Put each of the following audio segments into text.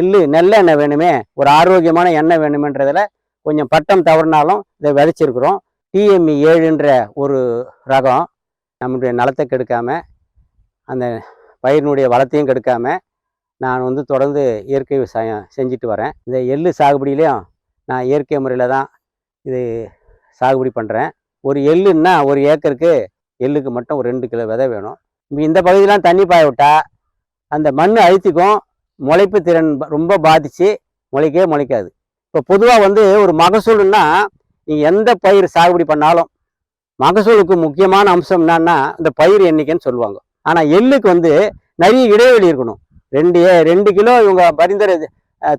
எள்ளு நல்லெண்ணெய் வேணுமே ஒரு ஆரோக்கியமான எண்ணெய் வேணுமென்றதில் கொஞ்சம் பட்டம் தவறினாலும் இதை விதைச்சிருக்கிறோம். டிஎம்இ ஏழுன்ற ஒரு ரகம் நம்முடைய நிலத்தை கெடுக்காம அந்த பயிரினுடைய வளத்தையும் கெடுக்காம நான் வந்து தொடர்ந்து இயற்கை விவசாயம் செஞ்சுட்டு வரேன். இந்த எள்ளு சாகுபடியிலையும் நான் இயற்கை முறையில் தான் இது சாகுபடி பண்ணுறேன் ஒரு எள்ளுன்னா ஒரு ஏக்கருக்கு எள்ளுக்கு மட்டும் ஒரு ரெண்டு கிலோ விதை வேணும். இந்த பகுதியெலாம் தண்ணி பாய விட்டா அந்த மண் அழுத்திக்கும் முளைப்பு திறன் ரொம்ப பாதிச்சு முளைக்கவே முளைக்காது. இப்போ பொதுவாக வந்து ஒரு மகசூல்னா நீங்கள் எந்த பயிர் சாகுபடி பண்ணாலும் மகசூலுக்கு முக்கியமான அம்சம் என்னன்னா இந்த பயிர் எண்ணிக்கைன்னு சொல்லுவாங்க. ஆனால் எள்ளுக்கு வந்து நிறைய இடைவெளி இருக்கணும். ரெண்டு ரெண்டு கிலோ இவங்க பரிந்துரை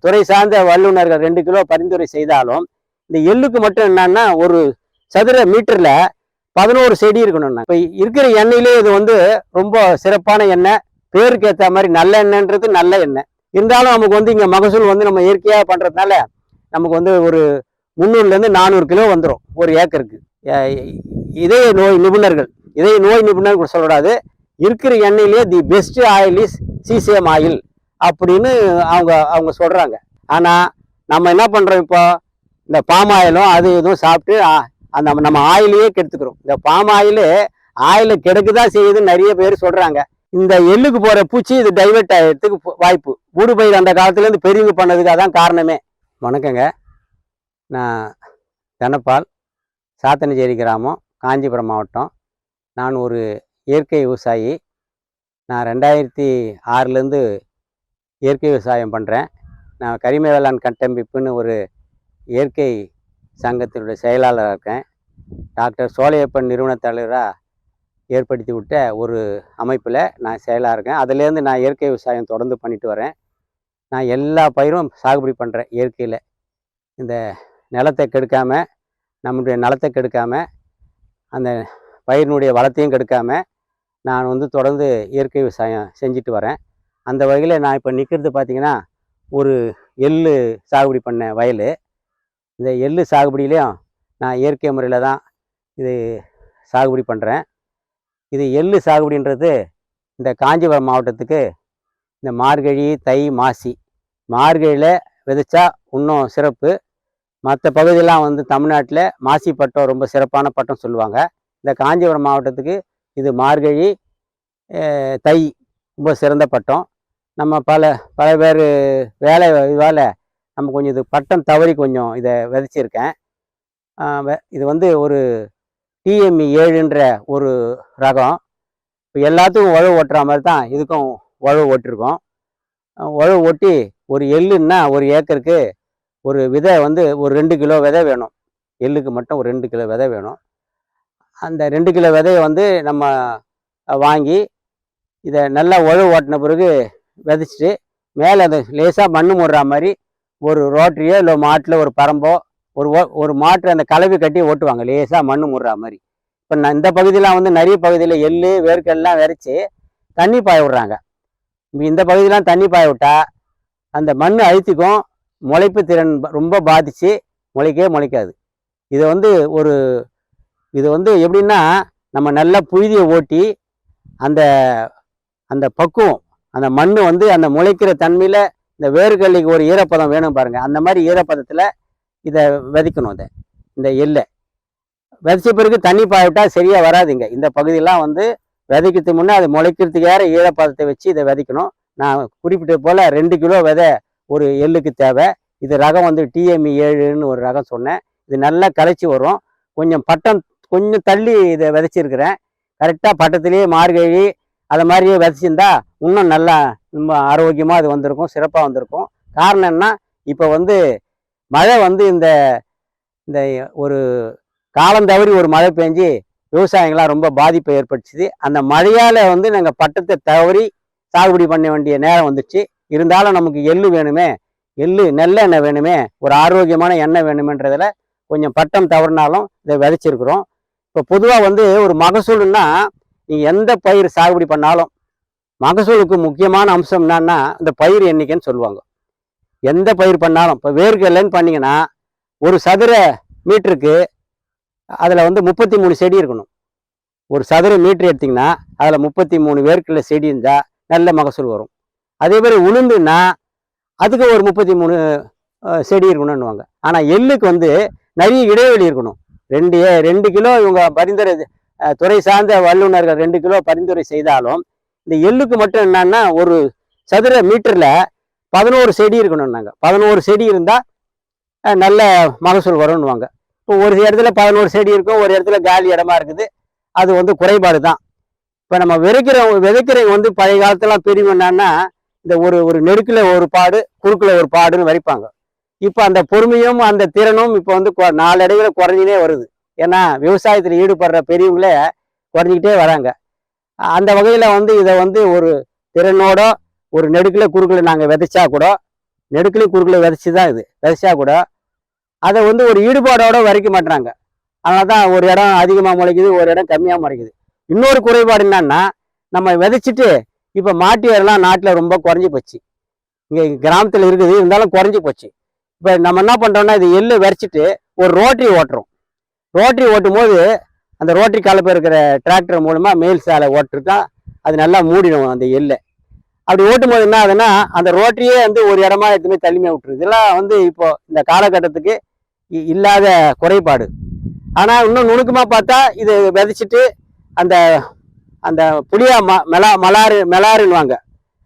துறை சார்ந்த வல்லுநர்கள் ரெண்டு கிலோ பரிந்துரை செய்தாலும் இந்த எள்ளுக்கு மட்டும் என்னன்னா ஒரு சதுர மீட்டரில் பதினோரு செடி இருக்கணும்னா இப்போ இருக்கிற எண்ணெயிலே இது வந்து ரொம்ப சிறப்பான எண்ணெய். பேருக்கு ஏற்ற மாதிரி நல்ல எண்ணெய்ன்றது நல்ல எண்ணெய். இருந்தாலும் நமக்கு வந்து இங்கே மகசூல் வந்து நம்ம இயற்கையாக பண்ணுறதுனால நமக்கு வந்து ஒரு முந்நூறுலேருந்து நானூறு கிலோ வந்துடும் ஒரு ஏக்கருக்கு. இதய நோய் நிபுணர்கள் இதய நோய் நிபுணர்கள் சொல்லக்கூடாது. இருக்கிற எண்ணெயிலேயே the best oil is CCM oil அப்படின்னு அவங்க அவங்க சொல்கிறாங்க ஆனால் நம்ம என்ன பண்ணுறோம் இப்போ? இந்த பாம் ஆயிலும் அது இதுவும் சாப்பிட்டு ஆ, அந்த நம்ம ஆயிலையே கெடுத்துக்கிறோம். இந்த பாம் ஆயிலு ஆயில் கெடுக்க தான் செய்யுதுன்னு நிறைய பேர் சொல்கிறாங்க இந்த எள்ளுக்கு போகிற பூச்சி இது டைவெர்ட் ஆகிறதுக்கு வாய்ப்பு. ஊடு பயிர் அந்த காலத்துலேருந்து பெரியவங்க பண்ணதுக்கு அதான் காரணமே. வணக்கங்க. நான் தனப்பால் சாத்தனச்சேரி கிராமம் காஞ்சிபுரம் மாவட்டம். நான் ஒரு இயற்கை விவசாயி. நான் ரெண்டாயிரத்தி ஆறுலேருந்து இயற்கை விவசாயம் பண்ணுறேன் நான் கரிம வேளாண் கட்டமைப்புன்னு ஒரு இயற்கை சங்கத்தினுடைய செயலாளராக இருக்கேன். டாக்டர் சோலையப்பன் நிறுவன தலைவராக ஏற்படுத்தி விட்ட ஒரு அமைப்பில் நான் செயலாக இருக்கேன். அதுலேருந்து நான் இயற்கை விவசாயம் தொடர்ந்து பண்ணிட்டு வரேன். நான் எல்லா பயிரும் சாகுபடி பண்ணுறேன் இயற்கையில். இந்த நிலத்தை கெடுக்காம நம்முடைய நிலத்தை கெடுக்காம அந்த பயிரினுடைய வளத்தையும் கெடுக்காம நான் வந்து தொடர்ந்து இயற்கை விவசாயம் செஞ்சுட்டு வரேன். அந்த வகையில் நான் இப்போ நிற்கிறது பார்த்திங்கன்னா ஒரு எள்ளு சாகுபடி பண்ண வயல். இந்த எள்ளு சாகுபடியிலையும் நான் இயற்கை முறையில் தான் இது சாகுபடி பண்ணுறேன் இது எள்ளு சாகுபடின்றது இந்த காஞ்சிபுரம் மாவட்டத்துக்கு இந்த மார்கழி தை மாசி. மார்கழியில் விதைச்சா இன்னும் சிறப்பு. மற்ற பகுதியெல்லாம் வந்து தமிழ்நாட்டில் மாசி பட்டம் ரொம்ப சிறப்பான பட்டம் சொல்லுவாங்க. இந்த காஞ்சிபுரம் மாவட்டத்துக்கு இது மார்கழி தை ரொம்ப சிறந்த பட்டம். நம்ம பல பல பேர் வேலை இதால் நம்ம கொஞ்சம் இது பட்டம் தவறி கொஞ்சம் இதை விதைச்சிருக்கேன். இது வந்து ஒரு டிஎம்இ ஏழுன்ற ஒரு ரகம். இப்போ எல்லாத்துக்கும் உழவு ஓட்டுற மாதிரி தான் இதுக்கும் உழவு ஓட்டிருக்கோம் உழவு ஓட்டி ஒரு எள்ளுன்னா ஒரு ஏக்கருக்கு ஒரு விதை வந்து ஒரு ரெண்டு கிலோ விதை வேணும். எள்ளுக்கு மட்டும் ஒரு ரெண்டு கிலோ விதை வேணும். அந்த ரெண்டு கிலோ விதையை வந்து நம்ம வாங்கி இதை நல்லா உழவு ஓட்டின பிறகு விதைச்சிட்டு மேலே அது லேசாக மண்ணு மூடுற மாதிரி ஒரு ரோட்டரியோ இல்லை மாட்டில் ஒரு பரம்போ ஒரு ஓ- ஒரு மாட்டு அந்த கலவி கட்டி ஓட்டுவாங்க லேசாக மண் முடுறா மாதிரி. இப்போ நான் இந்த பகுதியெலாம் வந்து நிறைய பகுதியில் எள்ளு வேர்க்கல்லாம் விரைச்சி தண்ணி பாய விடுறாங்க. இந்த பகுதியெலாம் தண்ணி பாய விட்டா அந்த மண் அழுத்திக்கும் முளைப்பு திறன் ரொம்ப பாதிச்சு முளைக்கவே முளைக்காது. இதை வந்து ஒரு இது வந்து எப்படின்னா நம்ம நல்லா புழுதியை ஓட்டி அந்த அந்த பக்குவம் அந்த மண் வந்து அந்த முளைக்கிற தன்மையில் இந்த வேர்கல்லிக்கு ஒரு ஈரப்பதம் வேணும் பாருங்கள் அந்த மாதிரி ஈரப்பதத்தில் இதை விதைக்கணும் இதை. இந்த எள்ளை. விதைச்ச பிறகு தண்ணி பாய்விட்டா சரியாக வராதுங்க. இந்த பகுதியெல்லாம் வந்து விதைக்கிறதுக்கு முன்னே அது முளைக்கிறதுக்கு ஏற ஈரப்பதத்தை வச்சு இதை விதைக்கணும். நான் குறிப்பிட்ட போல் ரெண்டு கிலோ விதை ஒரு எள்ளுக்கு தேவை. இது ரகம் வந்து டிஎம்இ ஏழுன்னு ஒரு ரகம் சொன்னேன். இது நல்லா கரைச்சி வரும். கொஞ்சம் பட்டம் கொஞ்சம் தள்ளி இதை விதைச்சிருக்கிறேன். கரெக்டாக பட்டத்திலேயே மார்கழி அதை மாதிரியே விதைச்சிருந்தா இன்னும் நல்லா ரொம்ப ஆரோக்கியமாக அது வந்திருக்கும் சிறப்பாக வந்திருக்கும். காரணம் என்ன இப்போ வந்து மழை வந்து இந்த இந்த ஒரு காலம் தவறி ஒரு மழை பெஞ்சு விவசாயங்களாம் ரொம்ப பாதிப்பை ஏற்பட்டுச்சு அந்த மழையால் வந்து நாங்கள் பட்டத்தை தவறி சாகுபடி பண்ண வேண்டிய நேரம் வந்துச்சு. இருந்தாலும் நமக்கு எள்ளு வேணுமே எள்ளு நல்லெண்ணெய் வேணுமே ஒரு ஆரோக்கியமான எண்ணெய் வேணுமென்றதில் கொஞ்சம் பட்டம் தவறினாலும் இதை விதைச்சிருக்கிறோம். இப்போ பொதுவாக வந்து ஒரு மகசூல்னா நீ எந்த பயிர் சாகுபடி பண்ணாலும் மகசூலுக்கு முக்கியமான அம்சம் என்னன்னா இந்த பயிர் எண்ணிக்கைன்னு சொல்லுவாங்க. எந்த பயிர் பண்ணாலும் இப்போ வேர்க்கடலைன்னு பண்ணீங்கன்னா ஒரு சதுர மீட்டருக்கு அதில் வந்து முப்பத்தி மூணு செடி இருக்கணும். ஒரு சதுர மீட்ரு எடுத்திங்கன்னா அதில் முப்பத்தி மூணு வேர்க்கடலை செடி இருந்தால் நல்ல மகசூல் வரும். அதே மாதிரி உளுந்துன்னா அதுக்கு ஒரு முப்பத்தி மூணு செடி இருக்கணும்னுவாங்க. ஆனால் எள்ளுக்கு வந்து நிறைய இடைவெளி இருக்கணும். ரெண்டு ரெண்டு கிலோ இவங்க பரிந்துரை துறை சார்ந்த வல்லுநர்கள் ரெண்டு கிலோ பரிந்துரை செய்தாலும் இந்த எள்ளுக்கு மட்டும் என்னன்னா ஒரு சதுர மீட்டரில் பதினோரு செடி இருக்கணும்னாங்க. பதினோரு செடி இருந்தால் நல்ல மகசூல் வரும்னுவாங்க. இப்போ ஒரு இடத்துல பதினோரு செடி இருக்கும் ஒரு இடத்துல காலி இடமா இருக்குது. அது வந்து குறைபாடு தான். இப்போ நம்ம விதைக்கிற விதைக்கிறவங்க வந்து பழைய காலத்துலாம் பெரியவங்க என்னன்னா இந்த ஒரு ஒரு நெருக்கில் ஒரு பாடு குறுக்கில் ஒரு பாடுன்னு வரைப்பாங்க. இப்போ அந்த பொறுமையும் அந்த திறனும் இப்போ வந்து கொ- நாளடைவில் குறைஞ்சினே வருது. ஏன்னா விவசாயத்தில் ஈடுபடுற பெரியவங்களே குறைஞ்சிக்கிட்டே வராங்க. அந்த வகையில் வந்து இதை வந்து ஒரு திறனோட ஒரு நெடுக்கில் குறுக்கில் நாங்கள் விதைச்சா கூட நெடுக்கில் குறுக்கில் விதைச்சி தான் இது. விதைச்சா கூட அதை வந்து ஒரு ஈடுபாடோட வரைக்க மாட்டுறாங்க அதனால தான் ஒரு இடம் அதிகமாக முளைக்குது ஒரு இடம் கம்மியாக முளைக்குது. இன்னொரு குறைபாடு என்னன்னா நம்ம விதைச்சிட்டு இப்போ மாட்டு ஏரெல்லாம் நாட்டில் ரொம்ப குறைஞ்சி போச்சு. இங்கே கிராமத்தில் இருக்குது இருந்தாலும் குறைஞ்சி போச்சு. இப்போ நம்ம என்ன பண்ணுறோம்னா இது எள்ளு விரைச்சிட்டு ஒரு ரோட்டரி ஓட்டுறோம். ரோட்டரி ஓட்டும் போது அந்த ரோட்டரி கலப்பு இருக்கிற டிராக்டர் மூலமாக மேல் சாலை ஓட்டுருக்கா அது நல்லா மூடிடும் அந்த எள்ளை. அப்படி ஓட்டும் போது என்ன ஆகுதுன்னா அந்த ரோட்டரியே வந்து ஒரு இடமா எடுத்துமே தள்ளிமையாக விட்டுருது. இதெல்லாம் வந்து இப்போ இந்த காலகட்டத்துக்கு இ- இல்லாத குறைபாடு. ஆனால் இன்னும் நுணுக்கமாக பார்த்தா இது விதைச்சிட்டு அந்த அந்த புளியா ம மெலா மலாறு மெலாறுன்னுவாங்க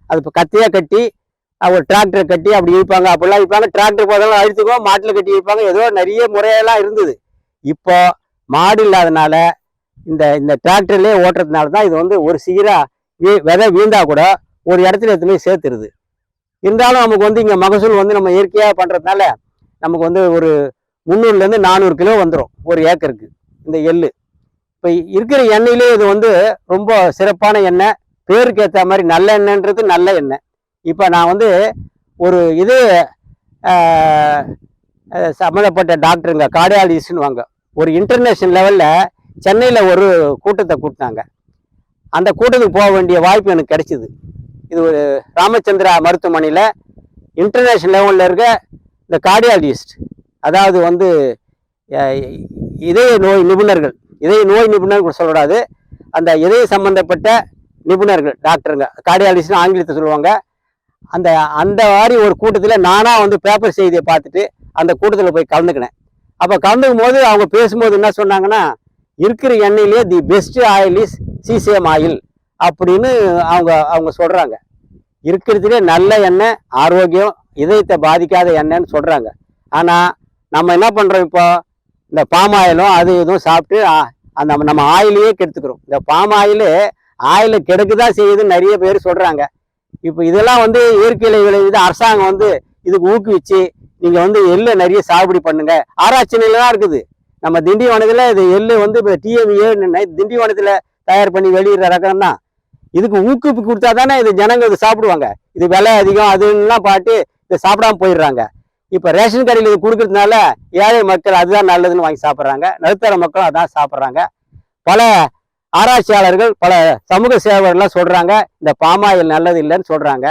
அது இப்போ கத்தியாக கட்டி ஒரு டிராக்டரை கட்டி அப்படி இழுப்பாங்க அப்படிலாம் இழுப்பாங்க டிராக்டர் போதெல்லாம் அழுத்துக்குவோம் மாட்டில் கட்டி இழுப்பாங்க ஏதோ நிறைய முறையெல்லாம் இருந்தது. இப்போ மாடு இல்லாதனால இந்த இந்த டிராக்டர்லேயே ஓட்டுறதுனால தான் இது வந்து ஒரு சீராக வீ விதை வீழ்ந்தா கூட ஒரு இடத்துல எத்தனை சேர்த்துருது. இருந்தாலும் நமக்கு வந்து இங்கே மகசூல் வந்து நம்ம இயற்கையாக பண்ணுறதுனால நமக்கு வந்து ஒரு முந்நூறுலேருந்து நானூறு கிலோ வந்துடும் ஒரு ஏக்கருக்கு இந்த எள்ளு. இப்போ இருக்கிற எண்ணெயிலே இது வந்து ரொம்ப சிறப்பான எண்ணெய் பேருக்கு ஏற்ற மாதிரி நல்ல எண்ணெய்ன்றது நல்ல எண்ணெய். இப்போ நான் வந்து ஒரு இது சம்மந்தப்பட்ட டாக்டருங்க கார்டியாலஜிஸ்ட்னு வாங்க ஒரு இன்டர்நேஷ்னல் லெவலில் சென்னையில் ஒரு கூட்டத்தை கூட்டினாங்க அந்த கூட்டத்துக்கு போக வேண்டிய வாய்ப்பு எனக்கு கிடைச்சிது. இது ஒரு ராமச்சந்திரா மருத்துவமனையில் இன்டர்நேஷ்னல் லெவலில் இருக்க இந்த கார்டியாலஜிஸ்ட் அதாவது வந்து இதய நோய் நிபுணர்கள். இதய நோய் நிபுணர்கள் சொல்லக்கூடாது. அந்த இதய சம்பந்தப்பட்ட நிபுணர்கள் டாக்டருங்க. கார்டியாலஜிஸ்ட்னு ஆங்கிலத்தை சொல்லுவாங்க. அந்த அந்த மாதிரி ஒரு கூட்டத்தில் நானாக வந்து பேப்பர் செய்தியை பார்த்துட்டு அந்த கூட்டத்தில் போய் கலந்துக்கினேன். அப்போ கலந்துக்கும் போது அவங்க பேசும்போது என்ன சொன்னாங்கன்னா இருக்கிற எண்ணெயிலே the best oil is CCM oil அப்படின்னு அவங்க அவங்க சொல்கிறாங்க இருக்கிறதுலே நல்ல எண்ணெய் ஆரோக்கியம் இதயத்தை பாதிக்காத எண்ணெய்ன்னு சொல்கிறாங்க ஆனால் நம்ம என்ன பண்ணுறோம் இப்போ? இந்த பாம் ஆயிலும் அது இதுவும் சாப்பிட்டு அந்த நம்ம- ஆயிலையே கெடுத்துக்கிறோம். இந்த பாம் ஆயில் ஆயில் கெடுக்க தான் செய்யுதுன்னு நிறைய பேர் சொல்கிறாங்க இப்போ இதெல்லாம் வந்து இயற்கையில விளைவிது அரசாங்கம் வந்து இதுக்கு ஊக்குவிச்சு நீங்கள் வந்து எள்ளு நிறைய சாகுபடி பண்ணுங்க. ஆராய்ச்சி நிலையில தான் இருக்குது. நம்ம திண்டிவனத்தில் இது எள்ளு வந்து இப்போ டிஎம்ஏன்னு திண்டிவனத்தில் தயார் பண்ணி வெளியிடுற ரகம் தான் இதுக்கு ஊக்குவிப்பு கொடுத்தா தானே இது ஜனங்க இது சாப்பிடுவாங்க. இது விலை அதிகம் அதுலாம் பாட்டு இதை சாப்பிடாம போயிடுறாங்க. இப்போ ரேஷன் கடையில் இது கொடுக்கறதுனால ஏழை மக்கள் அதுதான் நல்லதுன்னு வாங்கி சாப்பிட்றாங்க. நடுத்தர மக்களும் அதான் சாப்பிட்றாங்க. பல ஆராய்ச்சியாளர்கள் பல சமூக சேவர்கள்லாம் சொல்கிறாங்க இந்த பாமாயில் நல்லது இல்லைன்னு சொல்கிறாங்க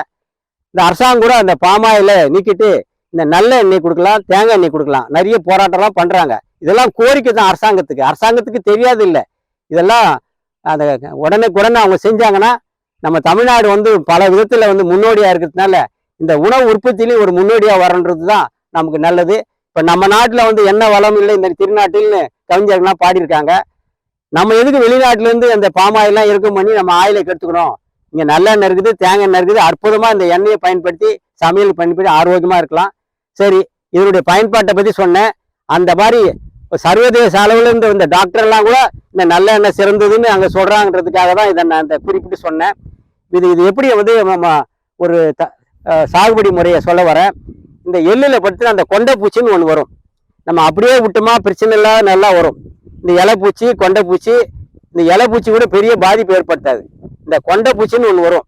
இந்த அரசாங்கம் கூட அந்த பாமாயிலை நீக்கிட்டு இந்த நல்ல எண்ணெய் கொடுக்கலாம் தேங்காய் எண்ணெய் கொடுக்கலாம். நிறைய போராட்டம்லாம் பண்ணுறாங்க இதெல்லாம் கோரிக்கை தான் அரசாங்கத்துக்கு. அரசாங்கத்துக்கு தெரியாது இல்லை இதெல்லாம் அந்த உடனுக்குடனே அவங்க செஞ்சாங்கன்னா நம்ம தமிழ்நாடு வந்து பல விதத்தில் வந்து முன்னோடியாக இருக்கிறதுனால இந்த உணவு உற்பத்தியிலையும் ஒரு முன்னோடியாக வரன்றது தான் நமக்கு நல்லது. இப்போ நம்ம நாட்டில் வந்து என்ன வளம் இல்லை இந்த திருநாட்டில்னு கவிஞர்கள்லாம் பாடியிருக்காங்க. நம்ம எதுக்கு வெளிநாட்டிலேருந்து அந்த பாமாயிலாம் இருக்கும் பண்ணி நம்ம ஆயிலை கெடுத்துக்கணும் இங்கே நல்லெண்ணெய் இருக்குது தேங்காய் எண்ணெய் இருக்குது அற்புதமாக இந்த எண்ணெயை பயன்படுத்தி சமையல் பயன்படுத்தி ஆரோக்கியமாக இருக்கலாம். சரி இதனுடைய பயன்பாட்டை பற்றி சொன்னேன். அந்த மாதிரி சர்வதேச அளவில் இருந்து இந்த டாக்டர் எல்லாம் கூட இந்த நல்ல எண்ணெய் சிறந்ததுன்னு அங்கே சொல்கிறாங்கன்றதுக்காக தான் இதை நான் இந்த குறிப்பிட்டு சொன்னேன். இது இது எப்படி வந்து நம்ம ஒரு த- சாகுபடி முறையை சொல்ல வரேன். இந்த எள்ளில் படுத்து அந்த கொண்டைப்பூச்சின்னு ஒன்று வரும். நம்ம அப்படியே விட்டோமா பிரச்சனை இல்லாத நல்லா வரும். இந்த இலைப்பூச்சி கொண்டைப்பூச்சி இந்த இலைப்பூச்சி கூட பெரிய பாதிப்பு ஏற்படுத்தாது. இந்த கொண்டைப்பூச்சின்னு ஒன்று வரும்.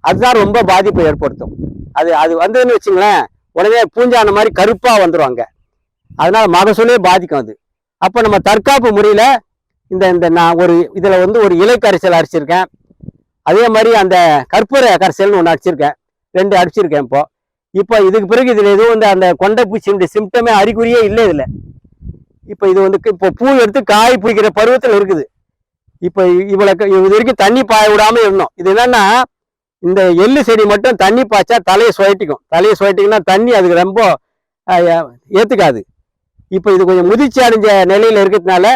அதுதான் ரொம்ப பாதிப்பை ஏற்படுத்தும். அது அது வந்ததுன்னு வச்சுங்களேன் உடனே பூஞ்சான மாதிரி கருப்பாக வந்துடும் அங்கே. அதனால மகசூலே பாதிக்கும் அது. அப்போ நம்ம தற்காப்பு முறையில் இந்த இந்த நான் ஒரு இதில் வந்து ஒரு இலை கரைசல் அரைச்சிருக்கேன் அதே மாதிரி அந்த கற்பூர கரைசல்னு ஒன்று அடிச்சிருக்கேன். ரெண்டு அடிச்சிருக்கேன் இப்போ. இப்போ இதுக்கு பிறகு இதில் எதுவும் வந்து அந்த கொண்டை பூச்சியினுடைய சிம்டமே அறிகுறியே இல்லை இதில். இப்போ இது வந்து இப்போ பூ எடுத்து காய் பிடிக்கிற பருவத்தில் இருக்குது. இப்போ இவ்வளோ இது வரைக்கும் தண்ணி பாய விடாமல் இருந்தோம். இது என்னென்னா இந்த எள்ளு செடி மட்டும் தண்ணி பாய்ச்சா தலையை சுழட்டிக்கும். தலையை சுழட்டிங்கன்னா தண்ணி அதுக்கு ரொம்ப ஏற்றுக்காது இப்போ இது கொஞ்சம் முதிர்ச்சி அடைஞ்ச நிலையில் இருக்கிறதுனால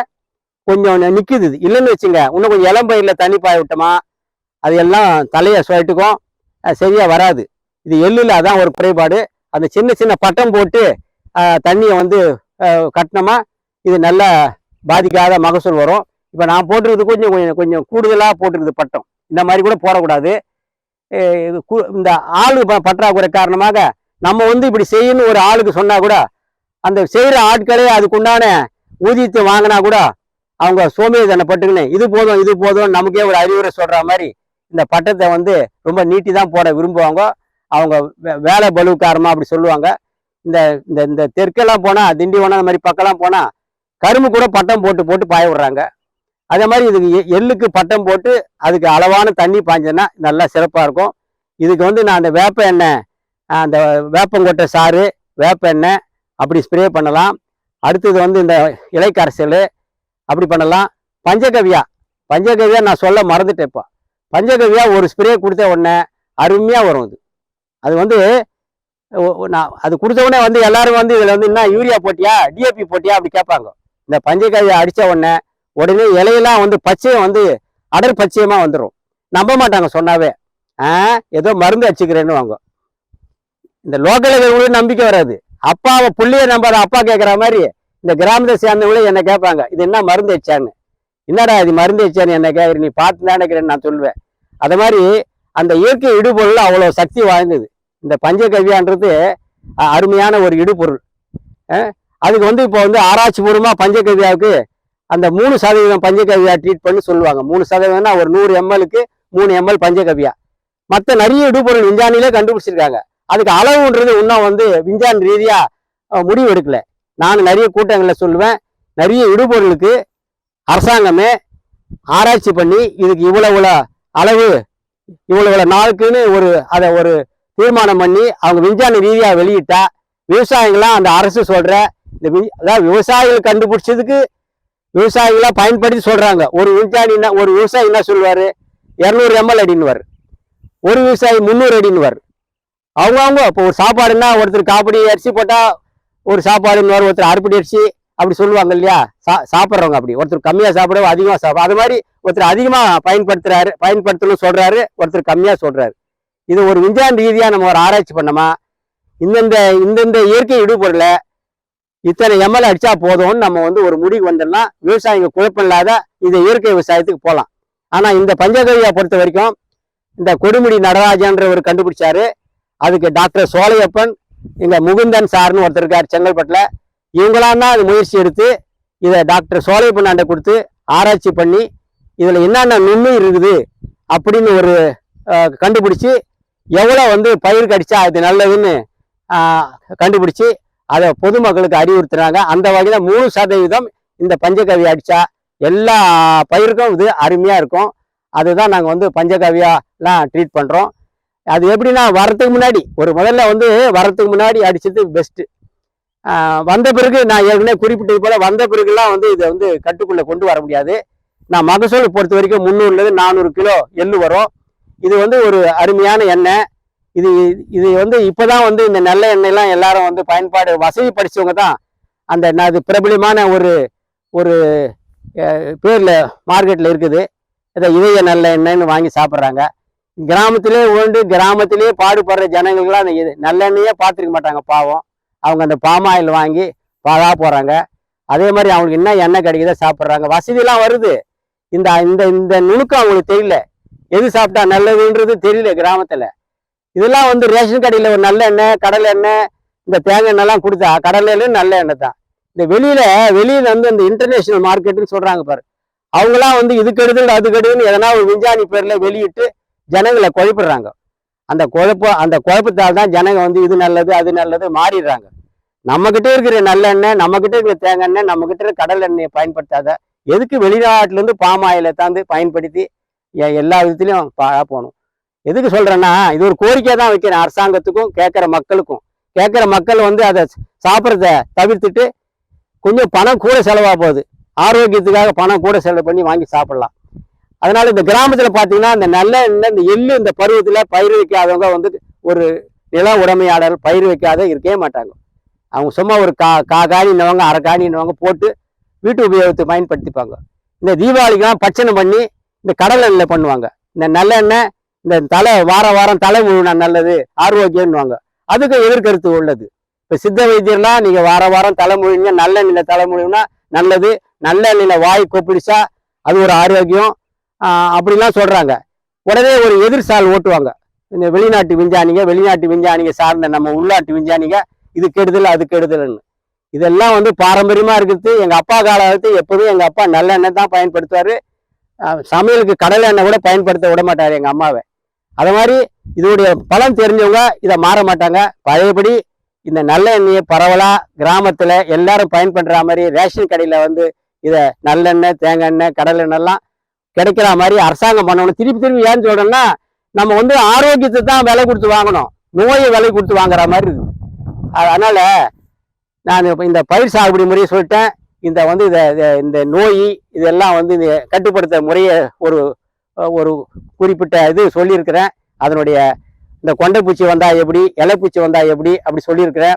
கொஞ்சம் நிற்குது இது. இல்லைன்னு வச்சுங்க இன்னும் கொஞ்சம் இளம்பயிரில் தண்ணி பாய விட்டோமா அது எல்லாம் தலையை சுழட்டுக்கும். சரியாக வராது. இது எள்ளில் அதான் ஒரு குறைபாடு. அந்த சின்ன சின்ன பட்டம் போட்டு தண்ணியை வந்து கட்டினோமா இது நல்லா பாதிக்காத மகசூல் வரும். இப்போ நான் போட்டிருக்கிறது கொஞ்சம் கொஞ்சம் கொஞ்சம் கூடுதலாக போட்டிருக்குது பட்டம். இந்த மாதிரி கூட போடக்கூடாது. இந்த ஆளு பற்றாக்குறை காரணமாக நம்ம வந்து இப்படி செய்யணும்னு ஒரு ஆளுக்கு சொன்னால் கூட அந்த செய்கிற ஆட்களே அதுக்குண்டான ஊதியத்தை வாங்கினா கூட அவங்க சோம்பேறித்தனை பட்டுக்கின்னு இது போதும் இது போதும் நமக்கே ஒரு அறிவுரை சொல்கிற மாதிரி இந்த பட்டத்தை வந்து ரொம்ப நீட்டி தான் போட விரும்புவாங்க. அவங்க வே- வேலை பலுக்காரமாக அப்படி சொல்லுவாங்க. இந்த இந்த இந்த தெற்கெல்லாம் போனால் திண்டிவனம் அந்த மாதிரி பக்கம்லாம் போனால் கரும்பு கூட பட்டம் போட்டு போட்டு பாய விடுறாங்க. அதே மாதிரி இதுக்கு எ- எள்ளுக்கு பட்டம் போட்டு அதுக்கு அளவான தண்ணி பாய்ஞ்சதுன்னா நல்லா சிறப்பாக இருக்கும். இதுக்கு வந்து நான் அந்த வேப்ப எண்ணெய் அந்த வேப்பங்கொட்டை சாறு வேப்ப எண்ணெய் அப்படி ஸ்ப்ரே பண்ணலாம். அடுத்தது வந்து இந்த இலைக்கரசல் அப்படி பண்ணலாம். பஞ்சகவியா. பஞ்சகவியா நான் சொல்ல மறந்துட்டேன் இப்போ. பஞ்சகவியா ஒரு ஸ்ப்ரே கொடுத்த உடனே அருமையாக வரும் இது அது வந்து நான் அது கொடுத்த உடனே வந்து எல்லாரும் வந்து இதில் வந்து என்ன யூரியா போட்டியா டிஏபி போட்டியா அப்படி கேட்பாங்க. இந்த பஞ்சகவியா அடித்த உடனே உடனே இலையெல்லாம் வந்து பச்சையம் வந்து அடர் பச்சையமாக வந்துடும் நம்ப மாட்டாங்க சொன்னாவே. ஆ ஏதோ மருந்து அடிச்சுக்கிறேன்னு வாங்க இந்த லோக்கல் நம்பிக்கை வராது. அப்பாவை புள்ளிய நம்பாத அப்பா கேட்குற மாதிரி இந்த கிராமத்தை சேர்ந்தவங்களே என்ன கேட்பாங்க இது என்ன மருந்து வச்சான்னு. என்னடா இது மருந்து வச்சான்னு என்ன கேட்குற நீ பார்த்து நினைக்கிறேன்னு நான் சொல்லுவேன். அது மாதிரி அந்த இயற்கை இடுபொருள் அவ்வளோ சக்தி வாய்ந்தது. இந்த பஞ்சகவ்யான்றது அருமையான ஒரு இடுபொருள். அதுக்கு வந்து இப்போ வந்து ஆராய்ச்சி பூர்வமாக பஞ்சகவ்யாவுக்கு அந்த மூணு சதவீதம் பஞ்சகவ்யா ட்ரீட் பண்ணி சொல்லுவாங்க. மூணு சதவீதம்னா ஒரு நூறு எம்எல்க்கு மூணு எம்எல் பஞ்சகவ்யா. மற்ற நிறைய இடுபொருள் விஞ்ஞானிலே கண்டுபிடிச்சிருக்காங்க. அதுக்கு அளவுன்றது இன்னும் வந்து விஞ்ஞான ரீதியாக முடிவு எடுக்கல. நான் நிறைய கூட்டங்களில் சொல்லுவேன். நிறைய இடுபொருளுக்கு அரசாங்கமே ஆராய்ச்சி பண்ணி இதுக்கு இவ்வளவு அளவு இவ்வளவு இவ்வளோ நாளுக்குன்னு ஒரு அதை ஒரு தீர்மானம் பண்ணி அவங்க விஞ்ஞான ரீதியாக வெளியிட்டா விவசாயிகளாம் அந்த அரசு சொல்கிற இந்த வி- அதாவது விவசாயிகள் கண்டுபிடிச்சதுக்கு விவசாயிகளாக பயன்படுத்தி சொல்கிறாங்க ஒரு விஞ்ஞானி என்ன ஒரு விவசாயி என்ன சொல்லுவார்? இரநூறு எம்எல் அடின்னுவார். ஒரு விவசாயி முந்நூறு அடின்னுவார். அவங்கவுங்க இப்போ ஒரு சாப்பாடுன்னா ஒருத்தர் காப்படி அரிசி போட்டால் ஒரு சாப்பாடு இன்னொரு ஒருத்தர் அறுப்படி அரிசி அப்படி சொல்லுவாங்க இல்லையா? சா சாப்பிட்றவங்க அப்படி. ஒருத்தர் கம்மியாக சாப்பிட அதிகமாக சாப்பிட அது மாதிரி ஒருத்தர் அதிகமாக பயன்படுத்துறாரு பயன்படுத்தணும்னு சொல்கிறாரு ஒருத்தர் கம்மியாக சொல்கிறாரு இது ஒரு விஞ்ஞான ரீதியாக நம்ம ஒரு ஆராய்ச்சி பண்ணோமா? இந்தந்த இந்தந்த இயற்கை இடுபொருளை இத்தனை எம்எல் அடிச்சா போதும்னு நம்ம வந்து ஒரு முடிவு வந்தோம்னா விவசாயிங்க குழப்பம் இல்லாத இந்த இயற்கை விவசாயத்துக்கு போகலாம். ஆனால் இந்த பஞ்சகவியை பொறுத்த வரைக்கும் இந்த கொடுமுடி நடராஜன்ற ஒரு கண்டுபிடிச்சாரு. அதுக்கு டாக்டர் சோலையப்பன் இங்கே முகுந்தன் சார்னு ஒருத்தர் இருக்கார் செங்கல்பட்டில். இவங்களாம் தான் அது முயற்சி எடுத்து இதை டாக்டர் சோலையப்பன் ஆண்டை கொடுத்து ஆராய்ச்சி பண்ணி இதில் என்னென்ன நுண்ணுயிர் இருக்குது அப்படின்னு ஒரு கண்டுபிடிச்சி எவ்வளோ வந்து பயிர் கடிச்சா அது நல்லதுன்னு கண்டுபிடிச்சி அதை பொதுமக்களுக்கு அறிவுறுத்துறாங்க. அந்த வகையில் மூணு சதவீதம் இந்த பஞ்சகவி அடித்தா எல்லா பயிருக்கும் இது அருமையாக இருக்கும். அதுதான் நாங்கள் வந்து பஞ்சகவியாலாம் ட்ரீட் பண்ணுறோம் அது எப்படின்னா வரத்துக்கு முன்னாடி ஒரு முதல்ல வந்து வரத்துக்கு முன்னாடி அடிச்சது பெஸ்ட்டு வந்த பிறகு நான் ஏற்கனவே குறிப்பிட்டது போல் வந்த பிறகுலாம் வந்து இதை வந்து கட்டுக்குள்ளே கொண்டு வர முடியாது. நான் மகசூல் பொறுத்த வரைக்கும் முந்நூறுலேருந்து நானூறு கிலோ எள்ளு வரும். இது வந்து ஒரு அருமையான எண்ணெய். இது இது வந்து இப்போ தான் வந்து இந்த நல்ல எண்ணெய்லாம் எல்லாரும் வந்து பயன்பாடு வசதி படிச்சவங்க தான். அந்த நான் அது பிரபலமான ஒரு ஒரு பேரில் மார்க்கெட்டில் இருக்குது. இதை இதய நல்ல எண்ணெய்னு வாங்கி சாப்பிட்றாங்க. கிராமத்திலே உண்டு கிராமத்திலே பாடுபடுற ஜனங்களுக்குலாம் அந்த இது நல்லெண்ணெயே பார்த்துருக்க மாட்டாங்க பாவம். அவங்க அந்த பாம் ஆயில் வாங்கி பாழா போகிறாங்க அதே மாதிரி அவங்களுக்கு என்ன எண்ணெய் கிடைக்குதோ சாப்பிட்றாங்க. வசதியெல்லாம் வருது. இந்த இந்த இந்த நுணுக்கம் அவங்களுக்கு தெரியல. எது சாப்பிட்டா நல்லதுன்றது தெரியல கிராமத்தில். இதெல்லாம் வந்து ரேஷன் கடையில் ஒரு நல்ல எண்ணெய் கடலை எண்ணெய் இந்த தேங்காய் எண்ணெய்லாம் கொடுத்தா கடலை எண்ணெய் நல்ல எண்ணெய் தான். இந்த வெளியில் வெளியில் வந்து இந்த இன்டர்நேஷ்னல் மார்க்கெட்டுன்னு சொல்கிறாங்க பாரு. அவங்களாம் வந்து இது கெடுதல் அது கெடுதல்னு எதனா ஒரு விஞ்ஞானி பேரில் வெளியிட்டு ஜனங்களை குழப்பிடுறாங்க. அந்த குழப்பம் அந்த குழப்பத்தால் தான் ஜனங்க வந்து இது நல்லது அது நல்லது மாறிடுறாங்க. நம்ம இருக்கிற நல்லெண்ணெய் நம்மக்கிட்ட இருக்கிற தேங்காய் எண்ணெய் நம்மக்கிட்ட இருக்கிற கடல் எண்ணெயை பயன்படுத்தாத எதுக்கு வெளிநாட்டிலேருந்து இருந்து ஆயிலை தாந்து பயன்படுத்தி எல்லா விதத்துலையும் பா போகணும். எதுக்கு சொல்கிறேன்னா இது ஒரு கோரிக்கை தான் வைக்கிறேன் அரசாங்கத்துக்கும் கேட்குற மக்களுக்கும். கேட்குற மக்கள் வந்து அதை சாப்பிட்றத தவிர்த்துட்டு கொஞ்சம் பணம் கூட செலவாக போகுது. ஆரோக்கியத்துக்காக பணம் கூட செலவு பண்ணி வாங்கி சாப்பிடலாம். அதனால இந்த கிராமத்துல பாத்தீங்கன்னா இந்த நல்ல இந்த எள்ளு இந்த பருவத்துல பயிர் வைக்காதவங்க வந்து ஒரு நில உடைமையாளர் பயிர் வைக்காத இருக்கவே மாட்டாங்க. அவங்க சும்மா ஒரு கா கா காணின்னவங்க அரை காணின்னவங்க போட்டு வீட்டு உபயோகத்தை பயன்படுத்திப்பாங்க. இந்த தீபாவளிக்கெல்லாம் பச்சனை பண்ணி இந்த கடல் எண்ணெய் பண்ணுவாங்க. இந்த நல்லெண்ணெய் இந்த தலை வார வாரம் தலை முழுனா நல்லது ஆரோக்கியம்னுவாங்க அதுக்கு எதிர்கருத்து உள்ளது. இப்போ சித்த வைத்தியர்லாம் நீங்கள் வார வாரம் தலை முழுங்க நல்லெண்ணெயில் தலை முழுனா நல்லது நல்லெண்ணெயில் வாய் கொப்பிடிச்சா அது ஒரு ஆரோக்கியம் அப்படிலாம் சொல்கிறாங்க உடனே ஒரு எதிர்சால் ஓட்டுவாங்க. இந்த வெளிநாட்டு விஞ்ஞானிங்க வெளிநாட்டு விஞ்ஞானிங்க சார்ந்த நம்ம உள்நாட்டு விஞ்ஞானிங்க இது கெடுதல் அது கெடுதல்னு. இதெல்லாம் வந்து பாரம்பரியமாக இருக்குது. எங்கள் அப்பா காலத்து எப்போதும் எங்கள் அப்பா நல்லெண்ணெய் தான் பயன்படுத்துவாரு. சமையலுக்கு கடலை எண்ணெய் கூட பயன்படுத்த விட மாட்டார் எங்கள் அம்மாவை. அதை மாதிரி இதோடைய பலன் தெரிஞ்சவங்க இதை மாற மாட்டாங்க. பழையபடி இந்த நல்ல எண்ணெயை பரவலாக கிராமத்தில் எல்லாரும் பயன்படுற மாதிரி ரேஷன் கடையில் வந்து இதை நல்லெண்ணெய் தேங்காய் எண்ணெய் கடலை எண்ணெய்லாம் கிடைக்கிற மாதிரி அரசாங்கம் பண்ணணும். திருப்பி திருப்பி ஏன்னு சொல்றேன்னா நம்ம வந்து ஆரோக்கியத்தை தான் விலை கொடுத்து வாங்கணும். நோயை விலை கொடுத்து வாங்குற மாதிரி இருக்குது அதனால நான் இந்த பயிர் சாகுபடி முறையை சொல்லிட்டேன். இந்த வந்து இதை இந்த நோய் இதெல்லாம் வந்து இந்த கட்டுப்படுத்த முறையை ஒரு ஒரு குறிப்பிட்ட இது சொல்லியிருக்கிறேன். அதனுடைய இந்த கொண்டைப்பூச்சி வந்தா எப்படி இலைப்பூச்சி வந்தா எப்படி அப்படி சொல்லியிருக்கிறேன்.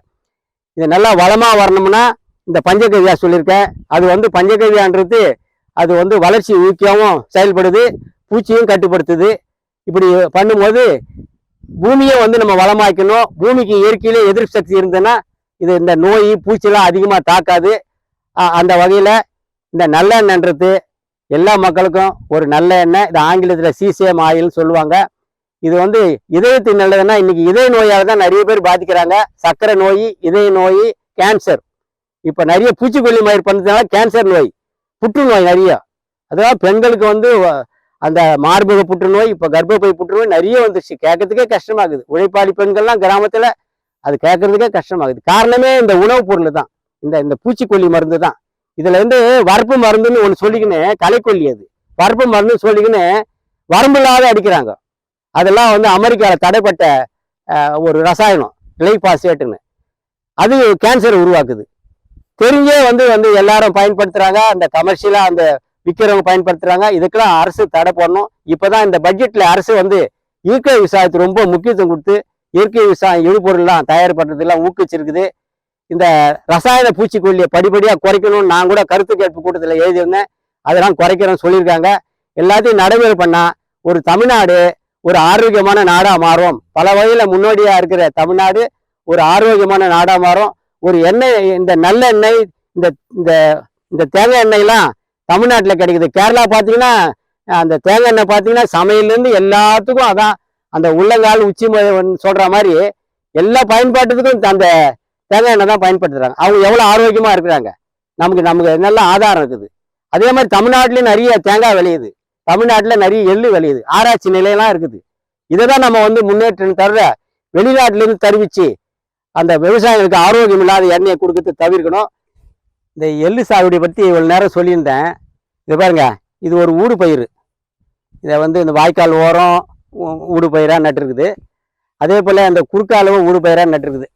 இது நல்லா வளமாக வரணும்னா இந்த பஞ்சகவியா சொல்லியிருக்கேன். அது வந்து பஞ்சகவியான்றது அது வந்து வளர்ச்சி ஊக்கியாகவும் செயல்படுது பூச்சியும் கட்டுப்படுத்துது. இப்படி பண்ணும்போது பூமியை வந்து நம்ம வளமாக்கணும். பூமிக்கு இயற்கையிலே எதிர்ப்பு சக்தி இருந்ததுன்னா இது இந்த நோய் பூச்சிலாம் அதிகமாக தாக்காது. அந்த வகையில் இந்த நல்லெண்ணன்றது எல்லா மக்களுக்கும் ஒரு நல்ல எண்ணெய். இது ஆங்கிலத்தில் சிசிஎம் ஆயில்னு சொல்லுவாங்க. இது வந்து இதயத்துக்கு நல்லதுன்னா இன்னைக்கு இதய நோயால் தான் நிறைய பேர் பாதிக்கிறாங்க. சர்க்கரை நோய் இதய நோய் கேன்சர் இப்போ நிறைய பூச்சிக்கொல்லி மயிர் பண்ணதுனால கேன்சர் நோய். புற்றுநோய் நிறைய. அதாவது பெண்களுக்கு வந்து அந்த மார்பக புற்றுநோய் இப்போ கர்ப்பப்பை புற்றுநோய் நிறைய வந்துருச்சு. கேட்கறதுக்கே கஷ்டமாகுது. உழைப்பாளி பெண்கள்லாம் கிராமத்தில் அது கேட்கறதுக்கே கஷ்டமாகுது. காரணமே இந்த உணவுப் பொருள் தான் இந்த இந்த பூச்சிக்கொல்லி மருந்து தான். இதுல இருந்து வரப்பு மருந்துன்னு ஒன்று சொல்லிக்கின்னு களைக்கொல்லி அது. வரப்பு மருந்துன்னு சொல்லிக்கின்னு வரம்பில்லாத அடிக்கிறாங்க. அதெல்லாம் வந்து அமெரிக்காவில் தடைப்பட்ட ஒரு ரசாயனம் கிளைபாசேட்டுன்னு. அது கேன்சர் உருவாக்குது. தெரிஞ்சே வந்து வந்து எல்லாரும் பயன்படுத்துறாங்க. அந்த கமர்ஷியலா அந்த விற்கிறவங்க பயன்படுத்துறாங்க. இதுக்கெல்லாம் அரசு தடை போடணும் இப்போதான் இந்த பட்ஜெட்ல அரசு வந்து இயற்கை விவசாயத்துக்கு ரொம்ப முக்கியத்துவம் கொடுத்து இயற்கை விவசாயம் இழுபொருள்லாம் தயார் பண்றதெல்லாம் ஊக்குவிச்சிருக்குது. இந்த ரசாயன பூச்சிக்கொல்லியை படிப்படியாக குறைக்கணும்னு நான் கூட கருத்து கேட்பு கூட்டத்தில் எழுதியிருந்தேன். அதெல்லாம் குறைக்கிறேன்னு சொல்லியிருக்காங்க. எல்லாத்தையும் நடைமுறை பண்ணால் ஒரு தமிழ்நாடு ஒரு ஆரோக்கியமான நாடாக மாறும். பல வகையில் முன்னோடியாக இருக்கிற தமிழ்நாடு ஒரு ஆரோக்கியமான நாடாக மாறும். ஒரு எண்ணெய் இந்த நல்ல எண்ணெய் இந்த இந்த இந்த தேங்காய் எண்ணெய்லாம் தமிழ்நாட்டில் கிடைக்குது. கேரளா பார்த்தீங்கன்னா அந்த தேங்காய் எண்ணெய் பார்த்தீங்கன்னா சமையல்லேருந்து எல்லாத்துக்கும் அதான் அந்த உள்ளங்கால் உச்சி சொல்கிற மாதிரி எல்லா பயன்பாட்டுக்கும் அந்த தேங்காய் எண்ணெய் தான் பயன்படுத்துகிறாங்க அவங்க எவ்வளோ ஆரோக்கியமாக இருக்கிறாங்க. நமக்கு நமக்கு நல்ல ஆதாரம் இருக்குது. அதே மாதிரி தமிழ்நாட்டிலையும் நிறைய தேங்காய் விளையுது. தமிழ்நாட்டில் நிறைய எள்ளு விளையுது. ஆராய்ச்சி நிலையெல்லாம் இருக்குது. இதை தான் நம்ம வந்து முன்னேற்றம் தவிர வெளிநாட்டிலேருந்து தருவிச்சு அந்த விவசாயிகளுக்கு ஆரோக்கியம் இல்லாத எண்ணெயை கொடுக்கறது தவிர்க்கணும். இந்த எள்ளு சாகுபடி பற்றி இவ்வளோ நேரம் சொல்லியிருந்தேன். இது பாருங்க இது ஒரு ஊடு பயிர் இதை வந்து இந்த வாய்க்கால் ஓரம் ஊடு பயிராக நட்டுருக்குது. அதே போல் அந்த குறுக்காலவும் ஊடு பயிராக நட்டுருக்குது.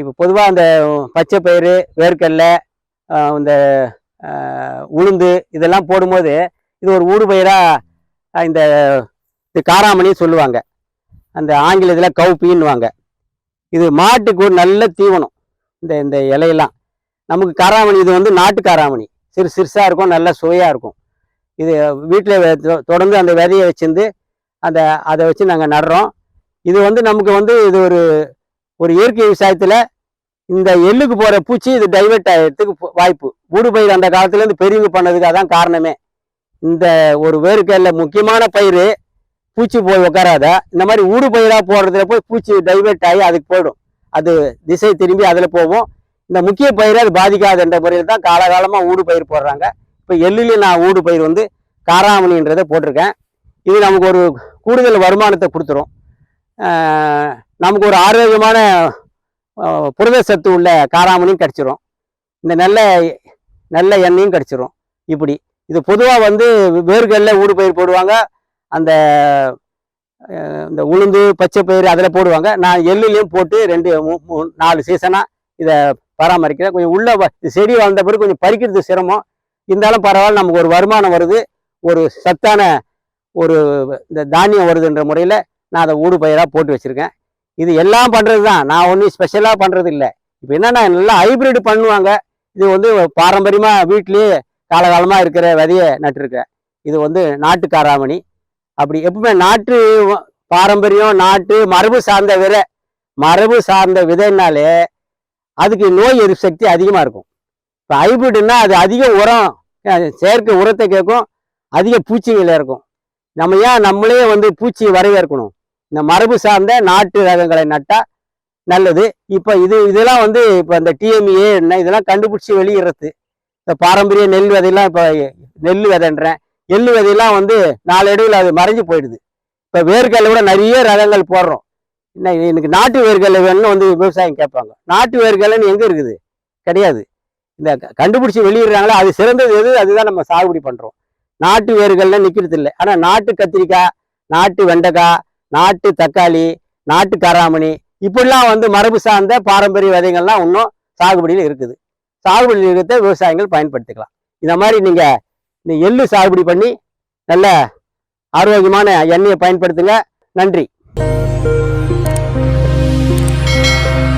இப்போ பொதுவாக அந்த பச்சை பயிர் வேர்க்கடலை இந்த உளுந்து இதெல்லாம் போடும்போது இது ஒரு ஊடு பயிராக இந்த இது காராமணி சொல்லுவாங்க. அந்த ஆங்கிலத்தில் கவுப்பின்னுவாங்க. இது மாட்டுக்கு ஒரு நல்ல தீவனம். இந்த இந்த இலையெல்லாம். நமக்கு காராமணி இது வந்து நாட்டு காராமணி. சிறு சிறுசாக இருக்கும் நல்ல சுவையாக இருக்கும். இது வீட்டில் தொடர்ந்து அந்த விதையை வச்சுருந்து அந்த அதை வச்சு நாங்கள் நடுறோம். இது வந்து நமக்கு வந்து இது ஒரு ஒரு இயற்கை விவசாயத்தில் இந்த எள்ளுக்கு போகிற பூச்சி இது டைவெர்ட் ஆகிறதுக்கு வாய்ப்பு. ஊடு பயிர் அந்த காலத்துலேருந்து பெரியவங்க பண்ணதுக்கு அதான் காரணமே. இந்த ஒரு வேர்க்கல்ல முக்கியமான பயிர் பூச்சி போய் உட்காராத இந்த மாதிரி ஊடு பயிராக போடுறதுல போய் பூச்சி டைவெர்ட் ஆகி அதுக்கு போயிடும். அது திசை திரும்பி அதில் போகும். இந்த முக்கிய பயிரை அது பாதிக்காது என்ற முறையில் தான் காலகாலமாக ஊடு பயிர் போடுறாங்க. இப்போ எள்ளுலேயும் நான் ஊடு பயிர் வந்து காராமணின்றதை போட்டிருக்கேன். இது நமக்கு ஒரு கூடுதல் வருமானத்தை கொடுத்துரும். நமக்கு ஒரு ஆரோக்கியமான புரத சத்து உள்ள காராமணியும் கிடச்சிரும். இந்த நல்ல நல்ல எண்ணெயும் கிடச்சிரும். இப்படி. இது பொதுவாக வந்து வேர்களில் ஊடு பயிர் போடுவாங்க. அந்த இந்த உளுந்து பச்சை பயிர் அதில் போடுவாங்க. நான் எள்ளுலேயும் போட்டு ரெண்டு நாலு சீசனாக இதை பராமரிக்கிறேன். கொஞ்சம் உள்ள வ- செடி வளர்ந்த பிறகு கொஞ்சம் பறிக்கிறது சிரமம். இருந்தாலும் பரவாயில்ல நமக்கு ஒரு வருமானம் வருது. ஒரு சத்தான ஒரு இந்த தானியம் வருதுன்ற முறையில் நான் அதை ஊடு பயிராக போட்டு வச்சுருக்கேன். இது எல்லாம் பண்ணுறது தான் நான் ஒன்றும் ஸ்பெஷலாக பண்ணுறது இல்லை இப்போ என்னென்னா நல்லா ஹைபிரிட் பண்ணுவாங்க. இது வந்து பாரம்பரியமாக வீட்லேயே காலகாலமாக இருக்கிற விதையை நட்டிருக்கேன். இது வந்து நாட்டு காராமணி அப்படி எப்பவுமே நாட்டு பாரம்பரியம் நாட்டு மரபு சார்ந்த விதை மரபு சார்ந்த விதைனாலே அதுக்கு நோய் எதிர்ப்பு சக்தி அதிகமாக இருக்கும். இப்போ ஹைபிரிட்னா அது அதிக உரம் செயற்கை உரத்தை கேட்கும் அதிக பூச்சிகள் இருக்கும். நம்ம ஏன் நம்மளே வந்து பூச்சி வரவேற்கணும்? இந்த மரபு சார்ந்த நாட்டு ரகங்களை நட்டால் நல்லது. இப்போ இது இதெல்லாம் வந்து இப்போ இந்த டிஎம்ஏ என்ன இதெல்லாம் கண்டுபிடிச்சி வெளியிடுறது. இந்த பாரம்பரிய நெல் விதையெல்லாம் இப்போ நெல் விதைன்றேன். எள்ளு விதையெல்லாம் வந்து நாளடைவில் அது மறைஞ்சு போயிடுது. இப்போ வேர்க்கடலை கூட நிறைய ரகங்கள் போடுறோம். என்ன எனக்கு நாட்டு வேர்க்கடலை வேணும்னு வந்து விவசாயம் கேட்பாங்க. நாட்டு வேர்க்கடலைன்னு எங்கே இருக்குது? கிடையாது. இந்த கண்டுபிடிச்சி வெளியிடுறாங்களோ அது சிறந்தது எது? அதுதான் நம்ம சாகுபடி பண்ணுறோம் நாட்டு வேர்கள்லாம் நிற்கிறது இல்லை. ஆனால் நாட்டு கத்திரிக்காய் நாட்டு வெண்டைக்காய் நாட்டு தக்காளி நாட்டு காராமணி இப்படிலாம் வந்து மரபு சார்ந்த பாரம்பரிய விதைகள்லாம் இன்னும் சாகுபடியில் இருக்குது. சாகுபடியில் இருக்கிறத விவசாயிகள் பயன்படுத்திக்கலாம். இந்த மாதிரி நீங்கள் இந்த எள்ளு சாகுபடி பண்ணி நல்ல ஆரோக்கியமான எண்ணெயை பயன்படுத்துங்க. நன்றி.